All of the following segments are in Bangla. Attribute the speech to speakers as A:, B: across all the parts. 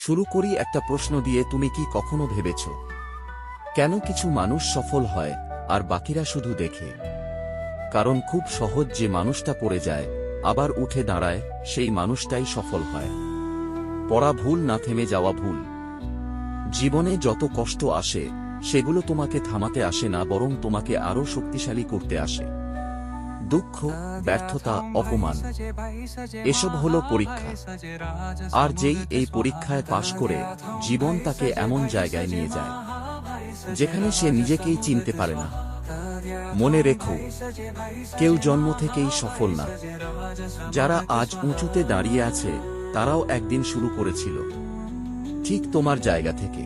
A: শুরু করি একটা প্রশ্ন দিয়ে তুমি কি কখনো ভেবেছ? কেন কিছু মানুষ সফল হয়, আর বাকিরা শুধু দেখে? কারণ খুব সহজ যে মানুষটা পড়ে যায়, আবার উঠে দাঁড়ায়, সেই মানুষটাই সফল হয়। পড়া ভুল না থেমে যাওয়া ভুল। জীবনে যত কষ্ট আসে, সেগুলো তোমাকে থামাতে আসে না, বরং তোমাকে আরও শক্তিশালী করতে আসে। দুঃখ, ব্যর্থতা, অপমান, এসব হলো পরীক্ষা। আর যেই এই পরীক্ষায় পাশ করে জীবন তাকে এমন জায়গায় নিয়ে যায়, যেখানে সে নিজেকেই চিনতে পারে না। মনে রেখো, কেউ জন্ম থেকেই সফল না। যারা আজ উঁচুতে দাঁড়িয়ে আছে, তারাও একদিন শুরু করেছিল। ঠিক তোমার জায়গা থেকে।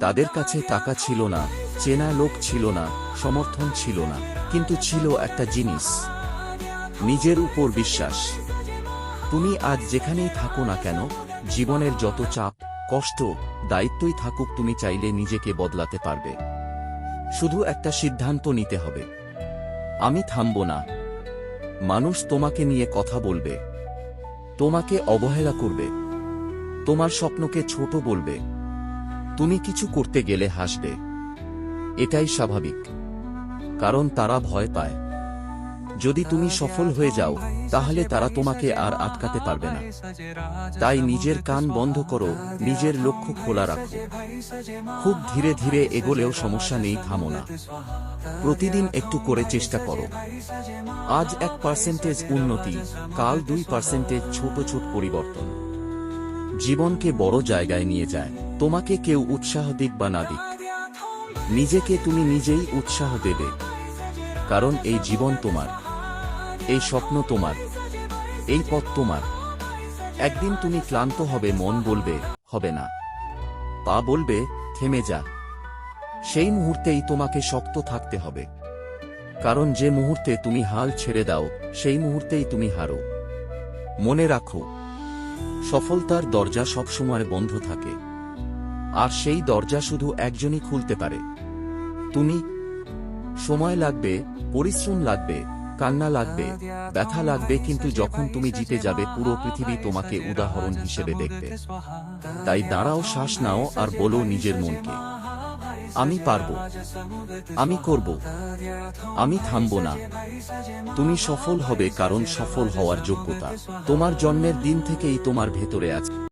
A: তাদের কাছে টাকা ছিল না চেনা লোক ছিল না, সমর্থন ছিল না, কিন্তু ছিল একটা জিনিস। নিজের উপর বিশ্বাস। তুমি আজ যেখানেই থাকো না কেন, জীবনের যত চাপ, কষ্ট, দায়িত্বই থাকুক তুমি চাইলে নিজেকে বদলাতে পারবে। শুধু একটা সিদ্ধান্ত নিতে হবে। আমি থামব না। মানুষ তোমাকে নিয়ে কথা বলবে। তোমাকে অবহেলা করবে। তোমার স্বপ্নকে ছোট বলবে। তুমি কিছু করতে গেলে হাসবে। এটাই স্বাভাবিক। কারণ তারা ভয় পায়। যদি তুমি সফল হয়ে যাও, তাহলে তারা তোমাকে আর আটকাতে পারবে না। তাই নিজের কান বন্ধ করো, নিজের লক্ষ্য খোলা রাখো। খুব ধীরে ধীরে এগোলেও সমস্যা নেই, থামো না। প্রতিদিন একটু করে চেষ্টা করো। আজ এক পার্সেন্টেজ উন্নতি, কাল দুই পার্সেন্টেজ ছোট ছোট পরিবর্তন। জীবনকে বড় জায়গায় নিয়ে যায়। তোমাকে কেউ উৎসাহ দিক বা না দিক। নিজেকে তুমি নিজেই উৎসাহ দেবে। কারণ এই জীবন তোমার। এই স্বপ্ন তোমার। এই পথ তোমার। একদিন তুমি ক্লান্ত হবে, মন বলবে, হবে না। পা বলবে, থেমে যা। সেই মুহূর্তেই তোমাকে শক্ত থাকতে হবে। কারণ যে মুহূর্তে তুমি হাল ছেড়ে দাও, সেই মুহূর্তেই তুমি হারো। মনে রাখো, সফলতার দরজা সবসময় বন্ধ থাকে। আর সেই দরজা শুধু একজনই খুলতে পারে। তুমি, সময় লাগবে, পরিশ্রম লাগবে, কান্না লাগবে, ব্যথা লাগবে, কিন্তু যখন তুমি জিতে যাবে, পুরো পৃথিবী তোমাকে উদাহরণ হিসেবে দেখবে। তাই দাঁড়াও, শ্বাস নাও আর বলো নিজের মনকে, আমি পারব, আমি করব, আমি থামব না। তুমি সফল হবে কারণ সফল হওয়ার যোগ্যতা। তোমার জন্মের দিন থেকেই তোমার ভেতরে আছে।